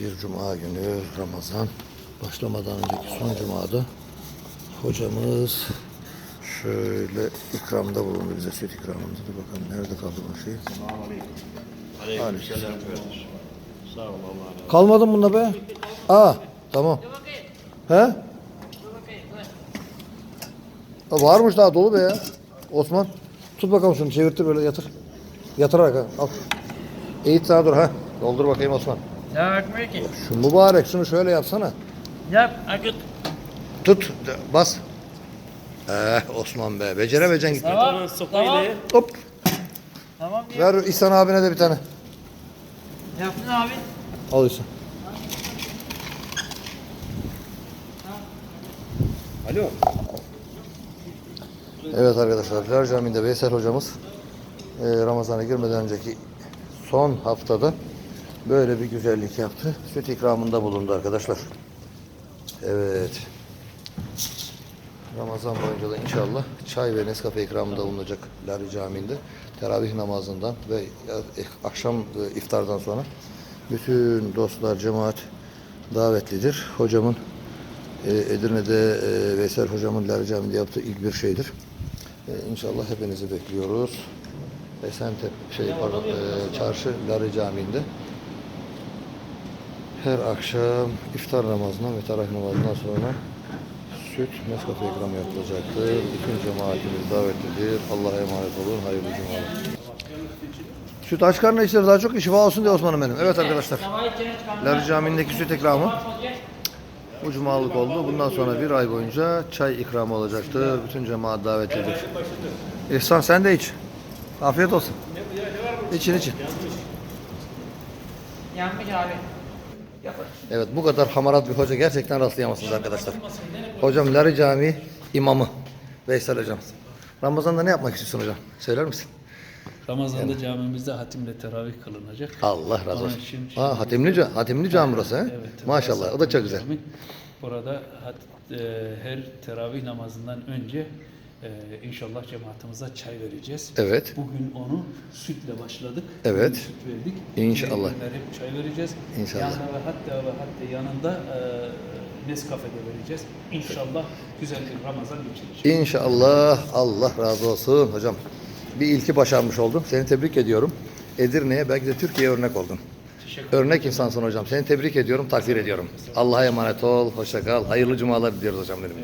Bir cuma günü Ramazan başlamadan önceki son cumada hocamız şöyle ikramda bulundu bize süt ikramında. Dur bakalım nerede kaldı bu şey? Aleykümselam kardeşim. Sağ ol Allah razı olsun. Kalmadı mı bunda be? Aa tamam. He? Ha, varmış daha dolu be ya. Osman tut bakalım şunu çevirtir böyle yatır. Yatırarak ha. Al. Eğit sağa dur ha. Doldur bakayım Osman. Ne akmıyor ki? Şu mübarek şunu şöyle yapsana. Yap, akıt. Tut bas. Eh Osman be beceremeyeceksin gitme. Tamam, tamam. Hop. Tamam diyor. Ver İhsan abine de bir tane. Yaptın abi. Al İhsan. Alo. Evet arkadaşlar Pilar Camii'nde Veysel hocamız e, Ramazan'a girmeden önceki son haftada böyle bir güzellik yaptı. Süt ikramında bulundu arkadaşlar. Evet. Ramazan boyunca da inşallah çay ve Nescafe ikramında bulunacak Lari Camii'nde. Teravih namazından ve e, akşam e, iftardan sonra bütün dostlar, cemaat davetlidir. Hocamın e, Edirne'de Veysel hocamın Lari Camii'nde yaptığı ilk bir şeydir. İnşallah hepinizi bekliyoruz. Esentep şey pardon e, Çarşı Lari Camii'nde her akşam iftar namazından ve tarawih namazından sonra süt Nescafe ikramı yapılacaktır. Bütün cemaatimiz davetlidir. Allah'a emanet olun. Hayırlı cumalar. Süt aç karnına içler daha çok şifa olsun diye Osman'ım benim. Evet arkadaşlar. Lari Camii'ndeki süt ikramı bu cumalık oldu. Bundan sonra bir ay boyunca çay ikramı olacaktır. Bütün cemaat davetlidir. İhsan sen de iç. Afiyet olsun. İçin için. Yanmış abi. Evet bu kadar hamarat bir hoca gerçekten rastlayamazsınız arkadaşlar. Hocam Lari Camii imamı Veysel hocam. Ramazan'da ne yapmak istiyorsun hocam? Söyler misin? Ramazan'da camimizde hatimle teravih kılınacak. Allah razı olsun. için şimdi- Ha, hatimli, ca- hatimli cami burası he? Evet, Maşallah o da çok güzel. Cami. Burada hat- e, her teravih namazından önce e, inşallah cemaatimize çay vereceğiz. Evet. Bugün onu sütle başladık. Evet. Bugün Süt verdik. İnşallah. Hep çay vereceğiz. İnşallah. Yanında ve hatta ve hatta yanında e, Nescafe de vereceğiz. İnşallah güzel bir Ramazan geçireceğiz. İnşallah Allah razı olsun hocam. Bir ilki başarmış oldun. Seni tebrik ediyorum. Edirne'ye belki de Türkiye'ye örnek oldun. Teşekkür Örnek insansın hocam. Seni tebrik ediyorum, takdir ediyorum. Allah'a emanet ol, hoşça kal. Hayırlı cumalar diliyoruz hocam benim.